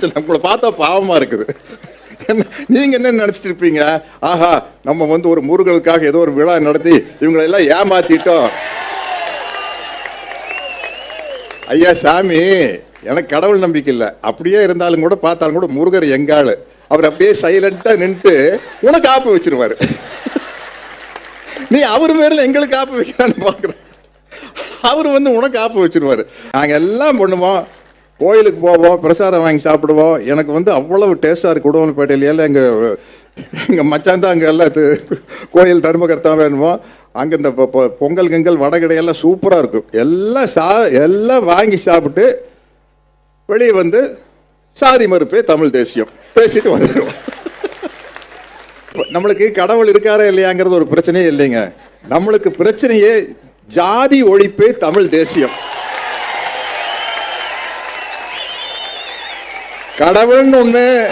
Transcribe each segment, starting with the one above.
பிரச்சனை நம்மளை பார்த்தா பாவமா இருக்குது. நீங்கள் நீங்க என்ன நினைச்சிட்டு இருப்பீங்க ஆஹா நம்ம வந்து ஒரு முருகனுக்காக ஏதோ ஒரு விழா நடத்தி இவங்களை எல்லாம் ஏமாத்திட்டோம். ஐயா சாமி எனக்கு கடவுள் நம்பிக்கை இல்லை. அப்படியே இருந்தாலும் கூட பார்த்தாலும் கூட முருகர் எங்காளு அவர் அப்படியே சைலண்ட்டாக நின்றுட்டு உனக்கு ஆப்பு வச்சிருவாரு. நீ அவர் பேரில் எங்களுக்கு ஆப்பு வைக்கிறான்னு பார்க்குறேன் அவர் வந்து உனக்கு ஆப்பு வச்சிருவாரு. நாங்க எல்லாம் பண்ணுவோம். கோயிலுக்கு போவோம் பிரசாதம் வாங்கி சாப்பிடுவோம். எனக்கு வந்து அவ்வளவு டேஸ்டா இருக்கு உடவன்பேட்டையில எங்கள் எங்கள் மச்சான் தான் அங்கே எல்லாம் இது கோயில் தர்மகர்த்தா வேணுமோ அங்கே இந்த பொ- பொங்கல் கிங்கல் வடகடையெல்லாம் சூப்பராக இருக்கும். எல்லாம் சா எல்லாம் வாங்கி சாப்பிட்டு வெளியே வந்து சாதி மறுப்பே தமிழ் தேசியம். பேசிட்டு வந்துடுவோம் நம்மளுக்கு கடவுள் இருக்காரா இல்லையாங்கிறது ஒரு பிரச்சனையே இல்லைங்க. நம்மளுக்கு பிரச்சனையே ஜாதி ஒழிப்பே தமிழ் தேசியம். கடவுள்னு ஒண்ணு.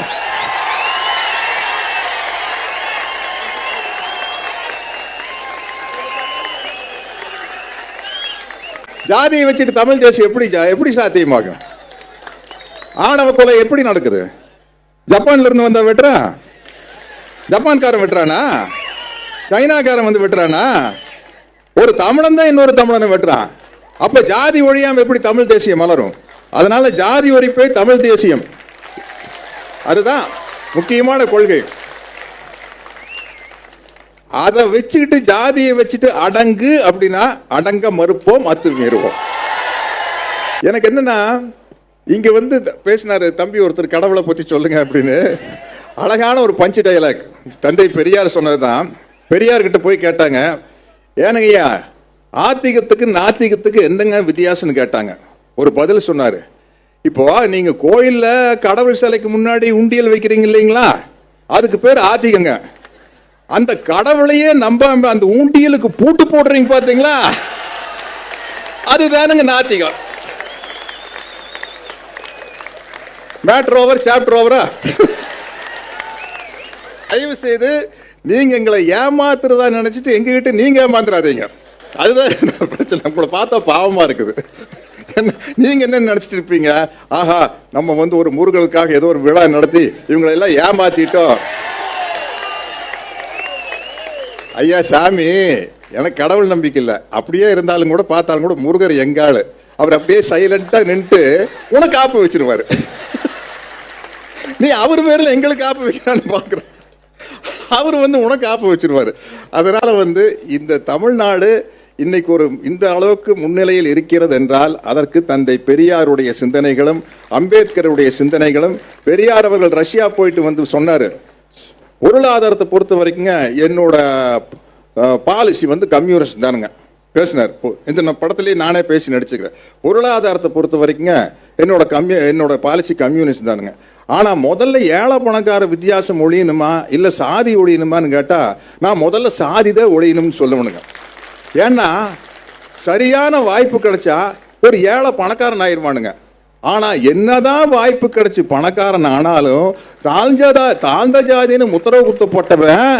ஜாதியை வச்சுட்டு தமிழ் தேசியம் எப்படி எப்படி சாத்தியமாகும்? ஆணவ கொலை எப்படி நடக்குது? ஜப்பான்ல இருந்து வந்த வெட்டுறான்? ஜப்பான்காரன் வெட்டுறானா? சைனாக்காரன் வந்து வெட்டுறானா? ஒரு தமிழன் தான் இன்னொரு தமிழனை வெட்டுறான். அப்ப ஜாதி ஒழியாம எப்படி தமிழ் தேசியம் மலரும்? அதனால ஜாதி ஒழிப்பே தமிழ் தேசியம். அதுதான் முக்கியமான கொள்கை. அதை வச்சுக்கிட்டு ஜாதியை வச்சுட்டு அடங்கு அப்படின்னா அடங்க மறுப்போம் அத்துமீறுவோம் எனக்கு என்னன்னா இங்க வந்து த- பேசினாரு தம்பி ஒருத்தர் கடவுளை பத்தி சொல்லுங்க அப்படின்னு. அழகான ஒரு பஞ்சு டைலாக் தந்தை பெரியார் சொன்னதுதான். பெரியார் கிட்ட போய் கேட்டாங்க ஏனுங்கய்யா ஆத்திகத்துக்கு நாத்திகத்துக்கு எந்தங்க வித்தியாசம்னு கேட்டாங்க? ஒரு பதில் சொன்னாரு இப்போ நீங்க கோயில்ல கடவுள் சிலைக்கு முன்னாடி உண்டியல் வைக்கிறீங்க இல்லைங்களா? அதுக்கு பேர் ஆதிகங்க அந்த கடவுளையே நம்பாம அந்த உண்டியலுக்கு பூட்டு போடுறீங்க பாத்தீங்களா? அதுதானுங்க நாத்திகம் மேட்ரு ஓவர் சாப்டர் ஓவரா தயவு செய்து நீங்க எங்களை ஏமாத்துறதா நினைச்சிட்டு எங்க கிட்ட நீங்க ஏமாந்துடாதீங்க அதுதான் பிரச்சனை? உங்களை பார்த்தா பாவமா இருக்குது. என்ன நீங்க என்ன நினைச்சிட்டு இருப்பீங்க ஆஹா நம்ம வந்து ஒரு முருகனுக்காக ஏதோ ஒரு விழா நடத்தி இவங்களை எல்லாம் ஏமாத்திட்டோம். ஐயா சாமி எனக்கு கடவுள் நம்பிக்கை இல்லை. அப்படியே இருந்தாலும் கூட பார்த்தாலும் கூட முருகர் எங்காளு அவர் அப்படியே சைலண்டா நின்றுட்டு உனக்கு ஆப்பு வச்சிருவாரு. நீ அவர் பேர்ல எங்களுக்கு ஆப்பு வைக்கிறான்னு பாக்குற அவர் வந்து உனக்கு ஆப்பு வச்சிருவாரு. அதனால வந்து இந்த தமிழ்நாடு இன்னைக்கு ஒரு இந்த அளவுக்கு முன்னிலையில் இருக்கிறது என்றால் அதற்கு தந்தை பெரியாருடைய சிந்தனைகளும் அம்பேத்கருடைய சிந்தனைகளும் பெரியார் அவர்கள் ரஷ்யா போயிட்டு வந்து சொன்னார். பொருளாதாரத்தை பொறுத்த வரைக்குங்க என்னோட பாலிசி வந்து கம்யூனிஸ்ட் தானுங்க. பேசினார். இந்த நான் நானே பேசி நடிச்சுக்கிறேன். பொருளாதாரத்தை பொறுத்த வரைக்குங்க என்னோட கம்யூ என்னோட பாலிசி கம்யூனிஸ்ட் தானுங்க. ஆனால் முதல்ல ஏழை பணக்கார வித்தியாசம் ஒழியணுமா இல்லை சாதி ஒழியணுமான்னு கேட்டால் நான் முதல்ல சாதி தான் ஒழியணும்னு சொல்லணுங்க. ஏன்னா சரியான வாய்ப்பு கிடைச்சா ஒரு ஏழை பணக்காரன் ஆயிருவானுங்க. ஆனா என்னதான் வாய்ப்பு கிடைச்சு பணக்காரன் ஆனாலும் தாழ்ந்ததா தாழ்ந்த ஜாதின்னு முத்திரவு குத்தப்பட்டவன்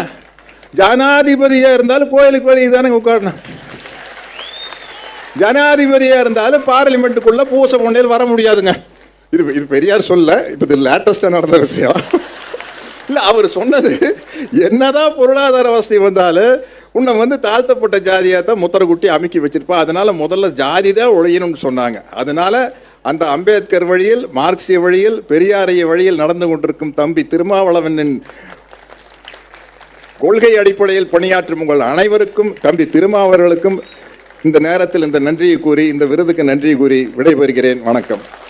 ஜனாதிபதியா இருந்தாலும் கோயிலுக்கு வெளியே தானே உட்காரணும். ஜனாதிபதியா இருந்தாலும் பார்லிமெண்ட்டுக்குள்ள பூச கொண்டேல் வர முடியாதுங்க. இது இது பெரியார் சொல்ல இப்போ இது லேட்டஸ்ட்டாக நடந்த விஷயம். இல்லை அவர் சொன்னது என்னதான் பொருளாதார வசதி வந்தாலும் உன்னை வந்து தாழ்த்தப்பட்ட ஜாதியாக தான் முத்திர குட்டி அமுக்கி வச்சிருப்பா. அதனால் முதல்ல ஜாதி தான் ஒழியணும்னு சொன்னாங்க. அதனால் அந்த அம்பேத்கர் வழியில் மார்க்சிய வழியில் பெரியாரைய வழியில் நடந்து கொண்டிருக்கும் தம்பி திருமாவளவனின் கொள்கை அடிப்படையில் பணியாற்றும் உங்கள் அனைவருக்கும் தம்பி திருமாவர்களுக்கும் இந்த நேரத்தில் இந்த நன்றியை கூறி இந்த விருதுக்கு நன்றி கூறி விடைபெறுகிறேன். வணக்கம்.